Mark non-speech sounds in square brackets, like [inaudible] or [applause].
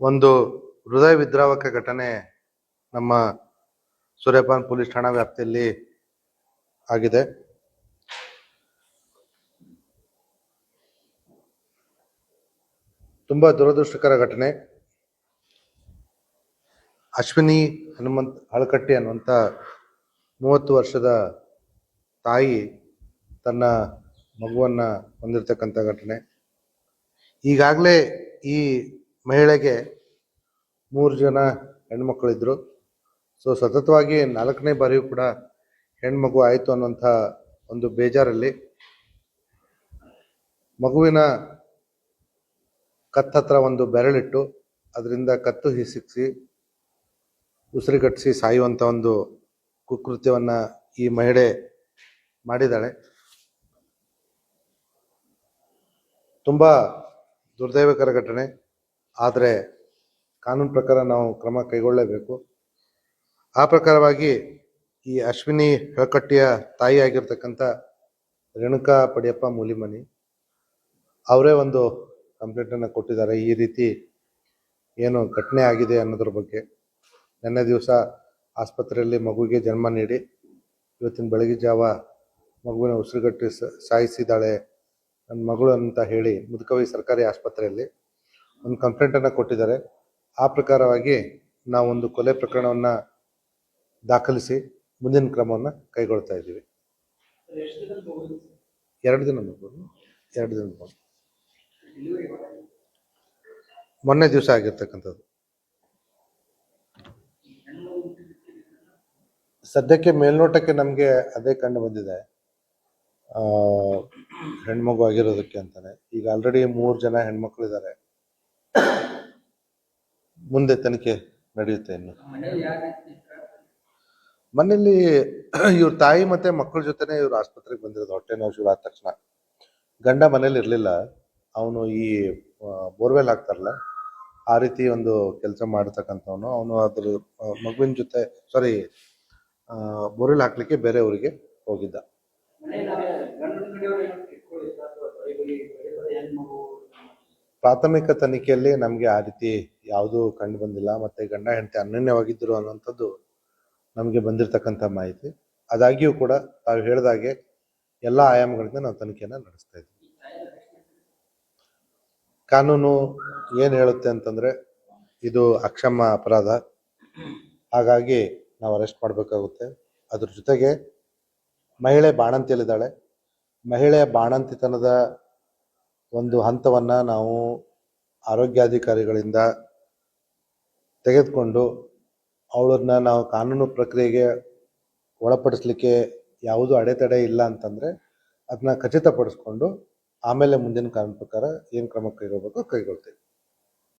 ಒಂದು ಹೃದಯ ವಿದ್ರಾವಕ ಘಟನೆ ನಮ್ಮ ಸೂರ್ಯಪಾನ್ ಪೊಲೀಸ್ ಠಾಣಾ ವ್ಯಾಪ್ತಿಯಲ್ಲಿ ಆಗಿದೆ. ತುಂಬಾ ದುರದೃಷ್ಟಕರ ಘಟನೆ. ಅಶ್ವಿನಿ ಹನುಮಂತ್ ಹಳಕಟ್ಟಿ ಅನ್ನುವಂಥ ಮೂವತ್ತು ವರ್ಷದ ತಾಯಿ ತನ್ನ ಮಗುವನ್ನ ಹೊಂದಿರತಕ್ಕಂಥ ಘಟನೆ. ಈಗಾಗಲೇ ಈ ಮಹಿಳೆಗೆ ಮೂರು ಜನ ಹೆಣ್ಮಕ್ಳಿದ್ರು. ಸೊ ಸತತವಾಗಿ ನಾಲ್ಕನೇ ಬಾರಿಯೂ ಕೂಡ ಹೆಣ್ಮಗು ಆಯಿತು ಅನ್ನುವಂಥ ಒಂದು ಬೇಜಾರಲ್ಲಿ ಮಗುವಿನ ಕತ್ತತ್ರ ಒಂದು ಬೆರಳಿಟ್ಟು ಅದರಿಂದ ಕತ್ತು ಹಿಸಿಕ್ಸಿ ಉಸಿರುಗಟ್ಟಿಸಿ ಸಾಯುವಂಥ ಒಂದು ಕುಕೃತ್ಯವನ್ನು ಈ ಮಹಿಳೆ ಮಾಡಿದ್ದಾಳೆ. ತುಂಬ ದುರ್ದೈವಕರ ಘಟನೆ. ಆದರೆ ಕಾನೂನು ಪ್ರಕಾರ ನಾವು ಕ್ರಮ ಕೈಗೊಳ್ಳಲೇಬೇಕು ಆ ಪ್ರಕಾರವಾಗಿ ಈ ಅಶ್ವಿನಿ ಹೆಳಕಟ್ಟಿಯ ತಾಯಿ ಆಗಿರ್ತಕ್ಕಂಥ ರೇಣುಕಾ ಪಡಿಯಪ್ಪ ಮೂಲಿಮನಿ ಅವರೇ ಒಂದು ಕಂಪ್ಲೇಂಟನ್ನು ಕೊಟ್ಟಿದ್ದಾರೆ. ಈ ರೀತಿ ಏನು ಘಟನೆ ಆಗಿದೆ ಅನ್ನೋದ್ರ ಬಗ್ಗೆ. ನಿನ್ನೆ ದಿವಸ ಆಸ್ಪತ್ರೆಯಲ್ಲಿ ಮಗುವಿಗೆ ಜನ್ಮ ನೀಡಿ ಇವತ್ತಿನ ಬೆಳಗ್ಗೆ ಜಾವ ಮಗುವಿನ ಉಸಿರುಗಟ್ಟಿ ಸಾಯಿಸಿದ್ದಾಳೆ. ನನ್ನ ಮಗಳು ಅಂತ ಹೇಳಿ ಮುದುಕವಿ ಸರ್ಕಾರಿ ಆಸ್ಪತ್ರೆಯಲ್ಲಿ ಒಂದು ಕಂಪ್ಲೇಂಟ್ ಅನ್ನ ಕೊಟ್ಟಿದ್ದಾರೆ. ಆ ಪ್ರಕಾರವಾಗಿ ನಾವೊಂದು ಕೊಲೆ ಪ್ರಕರಣವನ್ನ ದಾಖಲಿಸಿ ಮುಂದಿನ ಕ್ರಮವನ್ನ ಕೈಗೊಳ್ತಾ ಇದ್ದೀವಿ. ಎರಡು ದಿನ ನೋಡ್ಬೋದು ಎರಡು ದಿನ ಮೊನ್ನೆ ದಿವಸ ಆಗಿರ್ತಕ್ಕಂಥದ್ದು. ಸದ್ಯಕ್ಕೆ ಮೇಲ್ನೋಟಕ್ಕೆ ನಮಗೆ ಅದೇ ಕಂಡು ಬಂದಿದೆ. ಹೆಣ್ಮಗು ಆಗಿರೋದಕ್ಕೆ ಅಂತಾನೆ. ಈಗ ಆಲ್ರೆಡಿ ಮೂರು ಜನ ಹೆಣ್ಮಕ್ಳಿದ್ದಾರೆ ಮುಂದೆ ತನಿಖೆ ನಡೆಯುತ್ತೆ ಇನ್ನು. ಮನೇಲಿ [clears throat] ಇವ್ರ ತಾಯಿ ಮತ್ತೆ ಮಕ್ಕಳ ಜೊತೆನೆ ಇವ್ರು ಆಸ್ಪತ್ರೆಗೆ ಬಂದಿರೋದು. ಹೊಟ್ಟೆ ನೋವು ಶುರು ಆದ ತಕ್ಷಣ. ಗಂಡ ಮನೇಲಿ ಇರ್ಲಿಲ್ಲ. ಅವನು ಈ ಬೋರ್ವೆಲ್ ಹಾಕ್ತಾರಲ್ಲ ಆ ರೀತಿ ಒಂದು ಕೆಲಸ ಮಾಡತಕ್ಕಂಥವನು. ಅವನು ಅದ್ರ ಮಗುವಿನ ಜೊತೆ ಸಾರಿ ಬೋರ್ವೆಲ್ ಹಾಕ್ಲಿಕ್ಕೆ ಬೇರೆ ಊರಿಗೆ ಹೋಗಿದ್ದ. ಪ್ರಾಥಮಿಕ ತನಿಖೆಯಲ್ಲಿ ನಮಗೆ ಆ ರೀತಿ ಯಾವುದೂ ಕಂಡು ಬಂದಿಲ್ಲ. ಮತ್ತೆ ಗಂಡ, ಹೆಂಡತಿ ಅನನ್ಯವಾಗಿದ್ದರು ಅನ್ನುವಂಥದ್ದು ನಮಗೆ ಬಂದಿರತಕ್ಕಂಥ ಮಾಹಿತಿ. ಅದಾಗಿಯೂ ಕೂಡ ತಾವು ಹೇಳಿದಾಗೆ ಎಲ್ಲ ಆಯಾಮಗಳಿಂದ ನಾವು ತನಿಖೆಯನ್ನು ನಡೆಸ್ತಾ ಇದ್ದೀವಿ ಕಾನೂನು ಏನು ಹೇಳುತ್ತೆ ಅಂತಂದ್ರೆ ಇದು ಅಕ್ಷಮ ಅಪರಾಧ. ಹಾಗಾಗಿ ನಾವು ಅರೆಸ್ಟ್ ಮಾಡಬೇಕಾಗುತ್ತೆ. ಅದ್ರ ಜೊತೆಗೆ ಮಹಿಳೆ ಬಾಣಂತಿಯಲ್ಲಿದ್ದಾಳೆ. ಮಹಿಳೆಯ ಬಾಣಂತಿತನದ ಒಂದು ಹಂತವನ್ನ ನಾವು ಆರೋಗ್ಯಾಧಿಕಾರಿಗಳಿಂದ ತೆಗೆದುಕೊಂಡು ಅವಳನ್ನ ನಾವು ಕಾನೂನು ಪ್ರಕ್ರಿಯೆಗೆ ಒಳಪಡಿಸ್ಲಿಕ್ಕೆ ಯಾವುದು ಅಡೆತಡೆ ಇಲ್ಲ ಅಂತಂದ್ರೆ ಅದನ್ನ ಖಚಿತಪಡಿಸ್ಕೊಂಡು ಆಮೇಲೆ ಮುಂದಿನ ಕಾನೂನು ಪ್ರಕಾರ ಏನು ಕ್ರಮ ಕೈಗೊಳ್ಬೇಕೋ ಕೈಗೊಳ್ತೇವೆ.